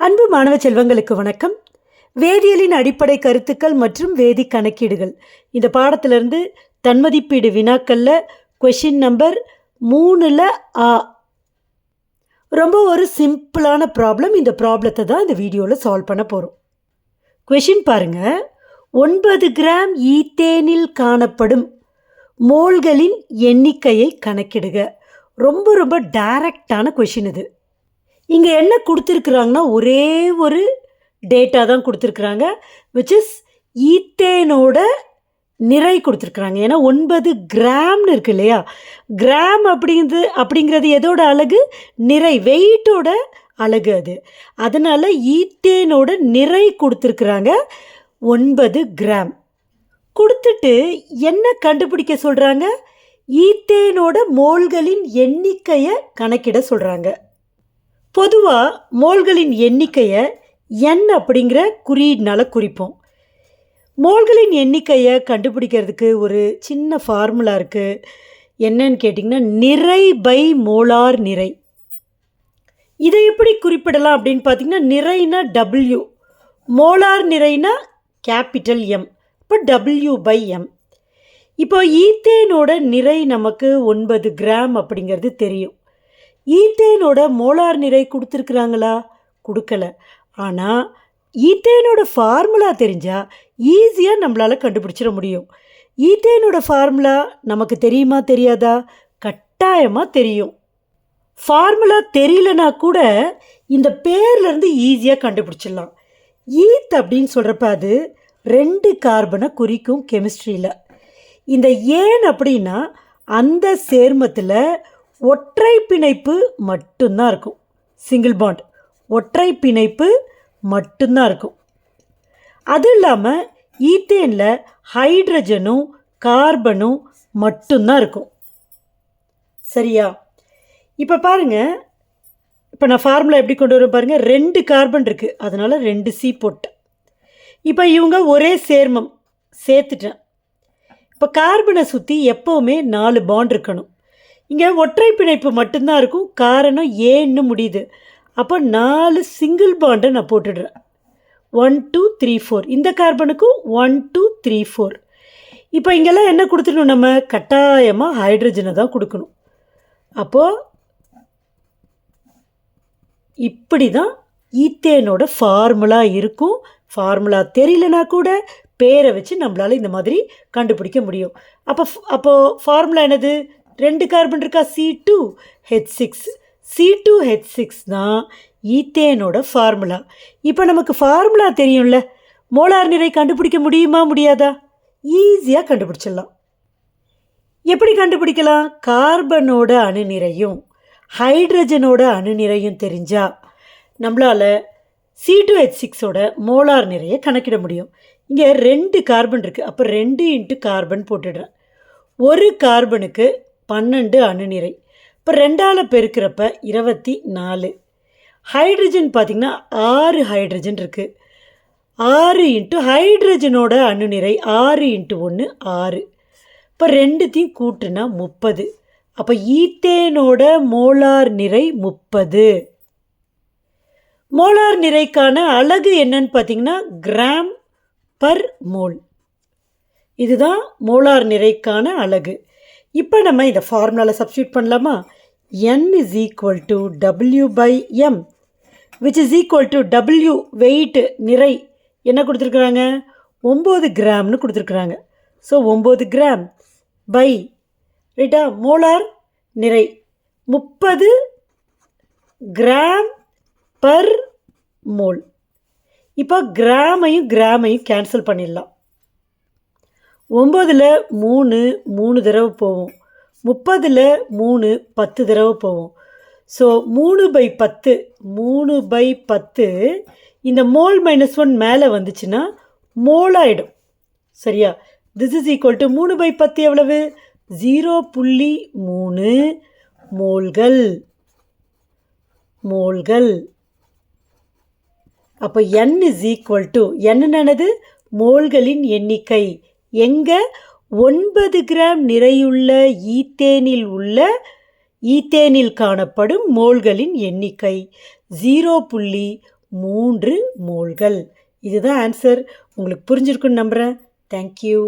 அன்பு மாணவ செல்வங்களுக்கு வணக்கம். வேதியியலின் அடிப்படை கருத்துக்கள் மற்றும் வேதி கணக்கீடுகள். இந்த பாடத்திலிருந்து தன்மதிப்பீடு வினாக்களில் கொஷின் நம்பர் மூணில் ஆ. ரொம்ப ஒரு சிம்பிளான ப்ராப்ளம் இந்த ப்ராப்ளத்தை தான் இந்த வீடியோவில் சால்வ் பண்ண போகிறோம் கொஷின் பாருங்க. ஒன்பது கிராம் ஈத்தேனில் காணப்படும் மோல்களின் எண்ணிக்கையை கணக்கிடுக. ரொம்ப ரொம்ப டைரக்டான கொஷின் இது. இங்கே என்ன கொடுத்துருக்குறாங்கன்னா ஒரே ஒரு டேட்டா தான் கொடுத்துருக்குறாங்க விச் இஸ் ஈத்தேனோட நிறை கொடுத்துருக்குறாங்க. ஏன்னா ஒன்பது கிராம்னு இருக்கு இல்லையா? கிராம் அப்படிங்கிறது அப்படிங்கிறது எதோட அழகு? நிறை வெயிட்டோட அழகு அது. அதனால் ஈத்தேனோட நிறை கொடுத்துருக்குறாங்க ஒன்பது கிராம். கொடுத்துட்டு என்ன கண்டுபிடிக்க சொல்கிறாங்க ஈத்தேனோட மோல்களின் எண்ணிக்கையை கணக்கிட சொல்கிறாங்க பொதுவாக மோல்களின் எண்ணிக்கையை என் அப்படிங்கிற குறியீடுனால குறிப்போம். மோல்களின் எண்ணிக்கையை கண்டுபிடிக்கிறதுக்கு ஒரு சின்ன ஃபார்முலா இருக்குது என்னன்னு கேட்டிங்கன்னா நிறை பை மோலார் நிறை. இதை எப்படி குறிப்பிடலாம் அப்படின்னு பார்த்தீங்கன்னா நிறைனா டபிள்யூ மோலார் நிறைனா கேபிட்டல் எம் இப்போ டபிள்யூ பை எம் இப்போ ஈத்தேனோட நிறை நமக்கு ஒன்பது கிராம் அப்படிங்கிறது தெரியும். ஈத்தேனோட மோலார் நிறை கொடுத்துருக்குறாங்களா? கொடுக்கல. ஆனால் ஈத்தேனோட ஃபார்முலா தெரிஞ்சால் ஈஸியாக நம்மளால் கண்டுபிடிச்சிட முடியும். ஈத்தேனோட ஃபார்முலா நமக்கு தெரியுமா தெரியாதா? கட்டாயமாக தெரியும். ஃபார்முலா தெரியலனா கூட இந்த பேர்லேருந்து ஈஸியாக கண்டுபிடிச்சிடலாம். ஈத் அப்படின்னு சொல்கிறப்ப அது ரெண்டு கார்பனை குறிக்கும் கெமிஸ்ட்ரியில். இந்த ஏன் அப்படின்னா அந்த சேர்மத்தில் ஒற்றை பிணைப்பு மட்டும்தான் இருக்கும். சிங்கிள் பாண்ட் ஒற்றை பிணைப்பு மட்டும்தான் இருக்கும். அது இல்லாமல் ஈத்தேனில் ஹைட்ரஜனும் கார்பனும் மட்டும்தான் இருக்கும். சரியா? இப்போ பாருங்கள் இப்போ நான் ஃபார்முலா எப்படி கொண்டு வரேன் பாருங்கள் ரெண்டு கார்பன் இருக்குது அதனால் ரெண்டு சி போட்டேன். இப்போ இவங்க ஒரே சேர்மம். சேர்த்துட்டேன். இப்போ கார்பனை சுற்றி எப்போவுமே நாலு பாண்ட் இருக்கணும். இங்கே ஒற்றை பிணைப்பு மட்டும்தான் இருக்கும். காரணம் ஏன்னு முடியுது. அப்போ நாலு சிங்கிள் பாண்டை நான் போட்டுடுறேன். ஒன் டூ த்ரீ ஃபோர் இந்த கார்பனுக்கும் ஒன் டூ த்ரீ ஃபோர் இப்போ இங்கெல்லாம் என்ன கொடுத்துடணும் நம்ம? கட்டாயமாக ஹைட்ரஜனை தான் கொடுக்கணும். அப்போது இப்படி தான் ஈத்தேனோட ஃபார்முலா இருக்கும். ஃபார்முலா தெரியலனா கூட பேரை வச்சு நம்மளால் இந்த மாதிரி கண்டுபிடிக்க முடியும். அப்போ அப்போது ஃபார்முலா என்னது? ரெண்டு கார்பன் இருக்கா? C two H six C two H six தான் ஈத்தேனோட ஃபார்முலா. இப்போ நமக்கு ஃபார்முலா தெரியும்ல. மோலார் நிறை கண்டுபிடிக்க முடியுமா முடியாதா? ஈஸியாக கண்டுபிடிச்சிடலாம். எப்படி கண்டுபிடிக்கலாம்? கார்பனோட அணுநிறையும் ஹைட்ரஜனோட அணுநிறையும் தெரிஞ்சால் நம்மளால் சி டூ ஹெச் சிக்ஸோட மோலார் நிறைய கணக்கிட முடியும். இங்கே ரெண்டு கார்பன் இருக்குது அப்போ ரெண்டு இன்ட்டு கார்பன் போட்டுடுறேன். ஒரு கார்பனுக்கு பன்னெண்டு அணுநிறை. இப்போ ரெண்டால் பெருக்கிறப்ப இருபத்தி நாலு. ஹைட்ரஜன் பார்த்திங்கன்னா ஆறு ஹைட்ரஜன் இருக்குது ஆறு இன்ட்டு ஹைட்ரஜனோட அணுநிறை ஆறு இன்ட்டு ஒன்று ஆறு. இப்போ ரெண்டுத்தையும் கூட்டுனா முப்பது. அப்போ ஈத்தேனோட மோலார் நிறை முப்பது. மோலார் நிறைக்கான அழகு என்னன்னு பார்த்தீங்கன்னா கிராம் பர் மோல். இதுதான் மோலார் நிறைக்கான அழகு. இப்போ நம்ம இந்த ஃபார்முலாவில் சப்ஸ்டியூட் பண்ணலாமா? N is equal to W by M which is equal to W weight நிறை என்ன கொடுத்துருக்குறாங்க? ஒம்பது கிராம்னு கொடுத்துருக்குறாங்க. ஸோ ஒம்பது கிராம் பை ரைட்டா மோலார் நிறை. முப்பது கிராம் பர் மோல் இப்போ கிராமையும் கிராமையும் கேன்சல் பண்ணிடலாம். ஒம்பதில் மூணு மூணு தடவை போவோம். முப்பதில் மூணு பத்து தடவை போவோம். ஸோ மூணு பை பத்து மூணு பை பத்து இந்த மோல் மைனஸ் ஒன் மேலே வந்துச்சுன்னா மோலாயிடும் சரியா? திஸ் இஸ் ஈக்குவல் டு மூணு பை பத்து எவ்வளவு? ஜீரோ புள்ளி மூணு மோல்கள் மோல்கள் அப்போ என் இஸ் ஈக்குவல் டு என்னென்னது மோல்களின் எண்ணிக்கை. எங்கே? ஒன்பது கிராம் நிறையுள்ள ஈத்தேனில் உள்ள ஈத்தேனில் காணப்படும் மோல்களின் எண்ணிக்கை ஜீரோ புள்ளி மூன்று மோல்கள் இதுதான் ஆன்சர் உங்களுக்கு புரிஞ்சிருக்குன்னு நம்புகிறேன் தேங்க்யூ